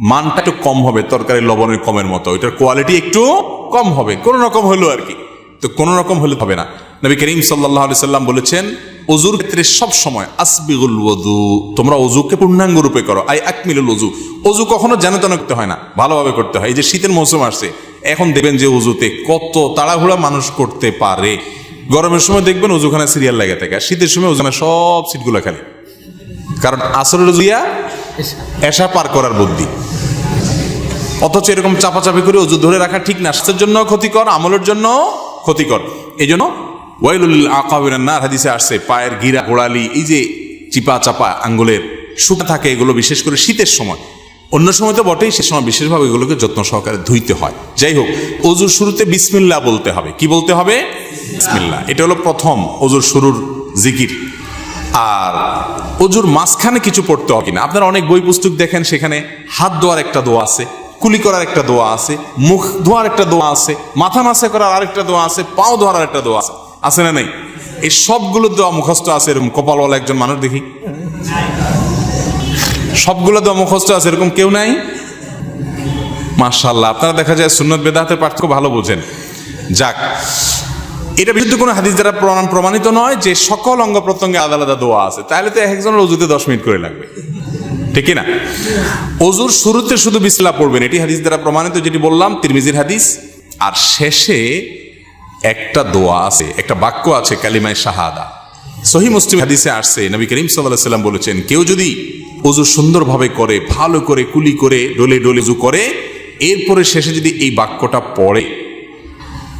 মানটা একটু কম হবে তরকারি লবণের কমের মতো। এটার কোয়ালিটি একটু কম হবে, কোনো রকম হলো আর কি। তো কোনো রকম হলে হবে না। নবী করিম সাল্লাহ সাল্লাম বলেছেন অজুর ক্ষেত্রে সব সময় আসবিগুল ওজু তোমরা অজুকে পূর্ণাঙ্গ রূপে করো, আই আকমিলুল অজু অজু কখনো যেন তেন করতে হয় না, ভালোভাবে করতে হয়। এই যে শীতের মৌসুম আসছে, এখন দেখবেন যে অজুতে কত তাড়াহুড়া মানুষ করতে পারে। গরমের সময় দেখবেন অজুখানে সিরিয়াল লেগে থাকে শীতের সময় ওখানে সব সিটগুলো খালি। কারণ আসরের জুইয়া এসা পার করার বুদ্ধি। অথচ এরকম চাপাচাপি করে অজু ধরে রাখা ঠিক না। স্বাস্থ্যের জন্য ক্ষতিকর, আমলের জন্য ক্ষতিকর। এই জন্য ওয়াইলুল আকাবিরান নার হাদিসে আসছে, পায়ের গিরা, গোড়ালি, এই যে চিপা চাপা আঙ্গুলের শুকা থাকে, এগুলো বিশেষ করে শীতের সময়। অন্য সময় তো বটেই, সে সময় বিশেষভাবে এগুলোকে যত্ন সহকারে ধুইতে হয়। যাই হোক, অজুর শুরুতে বিসমিল্লা বলতে হবে। কি বলতে হবে? বিসমিল্লা এটা হলো প্রথম অজুর শুরুর জিকির। আর অজুর মাঝখানে কিছু পড়তে হবে কিনা? আপনারা অনেক বই পুস্তক দেখেন, সেখানে হাত ধোয়ার একটা দোয়া আছে। কুলি করার একটা দোয়া আছে, মুখ ধোয়ার একটা দোয়া আছে, মাথা মাসে করার আরেকটা দোয়া আছে, পাও ধোয়ার একটা দোয়া আছে। আছে না নেই? এই সবগুলো দোয়া মুখস্থ আছে এরকম, কপালওয়ালা একজন মানুষ দেখি। সবগুলো দোয়া মুখস্থ আছে, এরকম কেউ নাই? মার্শাল্লাহ আপনারা দেখা যায় সুন্নত বেদাতের পার্থক্য ভালো বোঝেন। যাক, এটা বিরুদ্ধে কোনো হাদিস দ্বারা প্রমাণ প্রমাণিত নয় যে সকল অঙ্গ প্রত্যঙ্গে আলাদা আলাদা দোয়া আছে। তাহলে তো এক একজনের অজুতে দশ মিনিট করে লাগবে। ঠিক না? অজুর শুরুতে শুধু বিসলা পড়বেন, এটি হাদিস দ্বারা প্রমাণিত, যেটি বললাম, তিরমিজির হাদিস। আর শেষে একটা দোয়া আছে, একটা বাক্য আছে, কালিমায় শাহাদা। সহি মুসলিম হাদিসে আসছে, নবী করিম সাল্লাহ সাল্লাম বলেছেন, কেউ যদি অজু সুন্দরভাবে করে, ভালো করে, কুলি করে, ডোলে ডলে উজু করে, এরপরে শেষে যদি এই বাক্যটা পড়ে,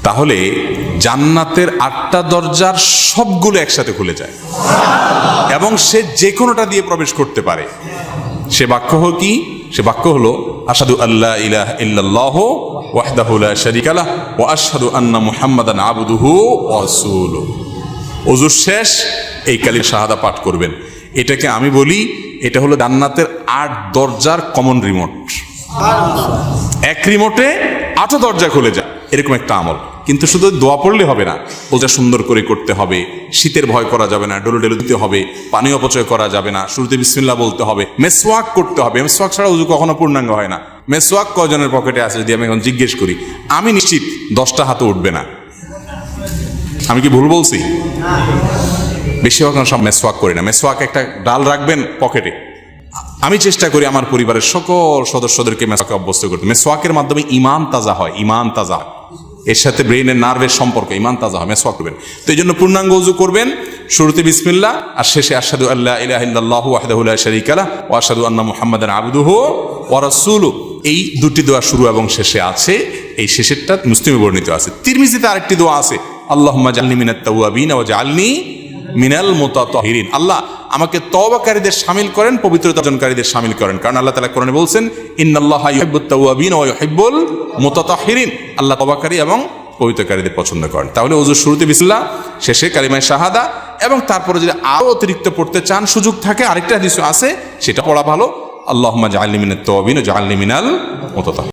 তাহলে জান্নাতের আটটা দরজার সবগুলো একসাথে খুলে যায়। এবং সে যে কোনোটা দিয়ে প্রবেশ করতে পারে। সে বাক্য হল কি? সে বাক্য হলো আসাদু আল্লাহ ইলাহ ইল্লাল্লাহ ওয়াহদাহু লা শারীকা লাহ ওয়া আশহাদু আন্না মুহাম্মাদান আবদুহু ওয়া রাসূলুহু। ওজুর শেষ এই কালির শাহাদা পাঠ করবেন। এটাকে আমি বলি এটা হলো জান্নাতের আট দরজার কমন রিমোট এক রিমোটে আটও দরজা খুলে যায় এরকম একটা আমল। কিন্তু শুধু দোয়া পড়লে হবে না। ওটা সুন্দর করে করতে হবে। শীতের ভয় করা যাবে না, ডলো ডেলো দিতে হবে। পানি অপচয় করা যাবে না, শুরুতে বিসমিল্লা বলতে হবে। মেসওয়াক করতে হবে। মেসওয়াক ছাড়া উজু কখনো পূর্ণাঙ্গ হয় না। মেসওয়াক কজনের পকেটে আছে যদি আমি এখন জিজ্ঞেস করি? আমি নিশ্চিত দশটা হাতে উঠবে না। আমি কি ভুল বলছি? বেশিরভাগ সব মেসওয়াক করি না। মেসওয়াক একটা ডাল রাখবেন পকেটে। আমি চেষ্টা করি আমার পরিবারের সকল সদস্যদেরকে মেসওয়াকে অভ্যস্ত করতে। মেসওয়াকের মাধ্যমে ইমান তাজা হয়, ইমান তাজা হয়। এর সাথে ব্রেইনের নার্ভের সম্পর্ক ইমান তাজা হয় মেসওয়াক করবেন। তো এই জন্য পূর্ণাঙ্গ উজু করবেন, শুরুতে বিসমিল্লাহ, আর শেষে আসাদু আল্লাহ ইলাহ ইল্লাল্লাহু ওয়াহদাহু লা শারীকা আসাদু ওয়া আশহাদু আন্না মুহাম্মাদান আবদুহু ওয়া রাসূলু এই দুটি দোয়া শুরু এবং শেষে আছে, এই শেষেরটা মুসলিমে বর্ণিত আছে। তিরমিজিতে আরেকটি দোয়া আছে, আল্লাহুম্মা জাআলনি মিনাত ও ওয়া মিনাল মুতাতাহিরিন। আল্লাহ আমাকে তওবাকারীদের সামিল করেন পবিত্রতা অর্জনকারীদের শামিল করেন। কারণ আল্লাহ তালা কোরআনে বলছেন, ইন্নাল্লাহা ইউহিব্বুল মুতাতাহিরিন। আল্লাহ তওবাকারী এবং পবিত্রকারীদের পছন্দ করেন। তাহলে ওজুর শুরুতে বিসমিল্লাহ, শেষে কালিমায় শাহাদা এবং তারপরে যদি আরও অতিরিক্ত পড়তে চান, সুযোগ থাকে, আরেকটা হাদিস আছে, সেটা পড়া ভালো। আল্লাহুম্মা জাআলনি মিনাত তাওয়াবিন ওয়া জাআলনি মিনাল মুতাতাহিরিন।